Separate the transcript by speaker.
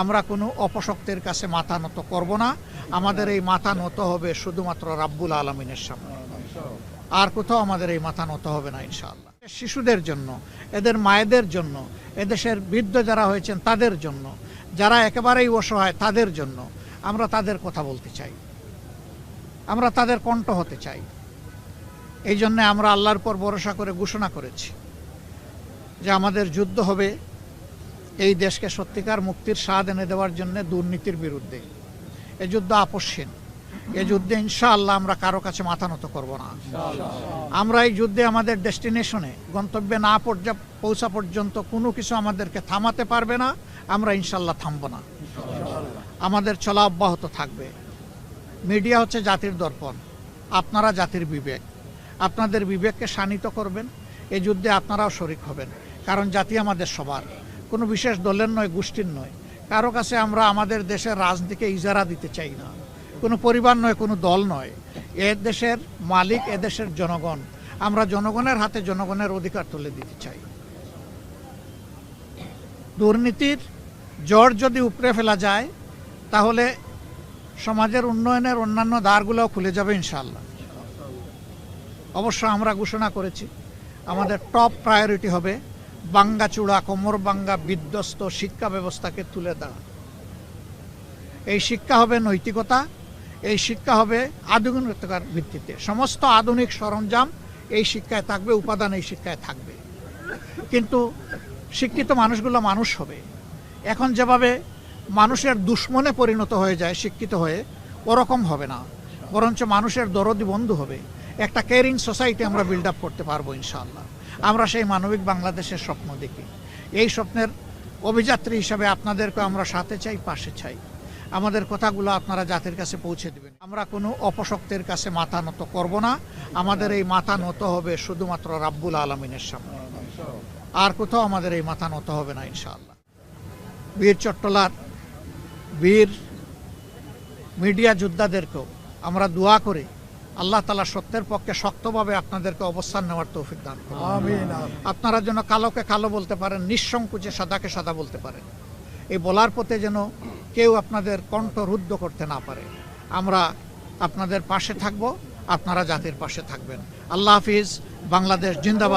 Speaker 1: আমরা কোনো অপশক্তের কাছে মাথা নত করব না। আমাদের এই মাথা নত হবে শুধুমাত্র রাব্বুল আলমিনের সামনে। আর কোথাও আমাদের এই মাথা নত হবে না, ইনশাআল্লাহ। শিশুদের জন্য, এদের মায়েদের জন্য, এদেশের বৃদ্ধ যারা হয়েছেন তাদের জন্য, যারা একেবারেই অসহায় তাদের জন্য আমরা তাদের কথা বলতে চাই। আমরা তাদের কণ্ঠ হতে চাই। এই জন্যে আমরা আল্লাহর পর ভরসা করে ঘোষণা করেছি যে আমাদের যুদ্ধ হবে এই দেশকে সত্যিকার মুক্তির স্বাদ এনে দেওয়ার জন্য দুর্নীতির বিরুদ্ধে। এ যুদ্ধ আপসহীন এ যুদ্ধে ইনশাআল্লাহ আমরা কারও কাছে মাথা নত করব না। আমরা এই যুদ্ধে আমাদের ডেস্টিনেশনে, গন্তব্যে না পর্যা- পৌঁছা পর্যন্ত কোনো কিছু আমাদেরকে থামাতে পারবে না, আমরা ইনশাল্লাহ থামব না। আমাদের চলা অব্যাহত থাকবে। মিডিয়া হচ্ছে জাতির দর্পণ, আপনারা জাতির বিবেক। আপনাদের বিবেককে শানিত করবেন এই যুদ্ধে আপনারাও শরিক হবেন, কারণ জাতি আমাদের সবার। কোনো বিশেষ দলের নয়, গোষ্ঠীর নয়। কারও কাছে আমরা আমাদের দেশের রাজনীতিকে ইজারা দিতে চাই না। কোনো পরিবার নয়, কোনো দল নয়। এ দেশের মালিক, এ দেশের জনগণ। আমরা জনগণের হাতে জনগণের অধিকার তুলে দিতে চাই। দুর্নীতির জ্বর যদি উপড়ে ফেলা যায়, তাহলে সমাজের উন্নয়নের অন্যান্য দ্বারগুলোও খুলে যাবে ইনশাল্লাহ অবশ্য আমরা ঘোষণা করেছি, আমাদের টপ প্রায়োরিটি হবে বাঙ্গাচূড়া কোমর বাঙ্গা, বিধ্বস্ত শিক্ষা ব্যবস্থাকে তুলে দেওয়া। এই শিক্ষা হবে নৈতিকতা, এই শিক্ষা হবে আধুনিকতার ভিত্তিতে। সমস্ত আধুনিক সরঞ্জাম এই শিক্ষায় থাকবে, উপাদান এই শিক্ষায় থাকবে। কিন্তু শিক্ষিত মানুষগুলো মানুষ হবে। এখন যেভাবে মানুষের দুশ্মনে পরিণত হয়ে যায়, শিক্ষিত হয়ে, ওরকম হবে না। বরঞ্চ মানুষের দরদি বন্ধু হবে। একটা কেয়ারিং সোসাইটি আমরা বিল্ড আপ করতে পারব ইনশাআল্লাহ। আমরা সেই মানবিক বাংলাদেশের স্বপ্ন দেখি। এই স্বপ্নের অভিযাত্রী হিসাবে আপনাদেরকে আমরা সাথে চাই, পাশে চাই। আমাদের কথাগুলো আপনারা জাতির কাছে পৌঁছে দেবেন। আমরা কোনো অপশক্তের কাছে মাথা নত করব না। আমাদের এই মাথা নত হবে শুধুমাত্র রাব্বুল আলমিনের সামনে। আর কোথাও আমাদের এই মাথা নত হবে না ইনশাআল্লাহ। বীর চট্টলার, বীর মিডিয়া যোদ্ধাদেরকেও আমরা দোয়া করি আল্লাহ তালা সত্যের পক্ষে শক্তভাবে আপনাদেরকে অবস্থান নেওয়ার তৌফিক দান করুন। আপনারা যেন কালোকে কালো বলতে পারেন নিঃসংকোচে সাদাকে সাদা বলতে পারেন। এই বলার পথে যেন কেউ আপনাদের কণ্ঠ রুদ্ধ করতে না পারে। আমরা আপনাদের পাশে থাকব আপনারা জাতির পাশে থাকবেন। আল্লাহ হাফিজ বাংলাদেশ জিন্দাবাদ।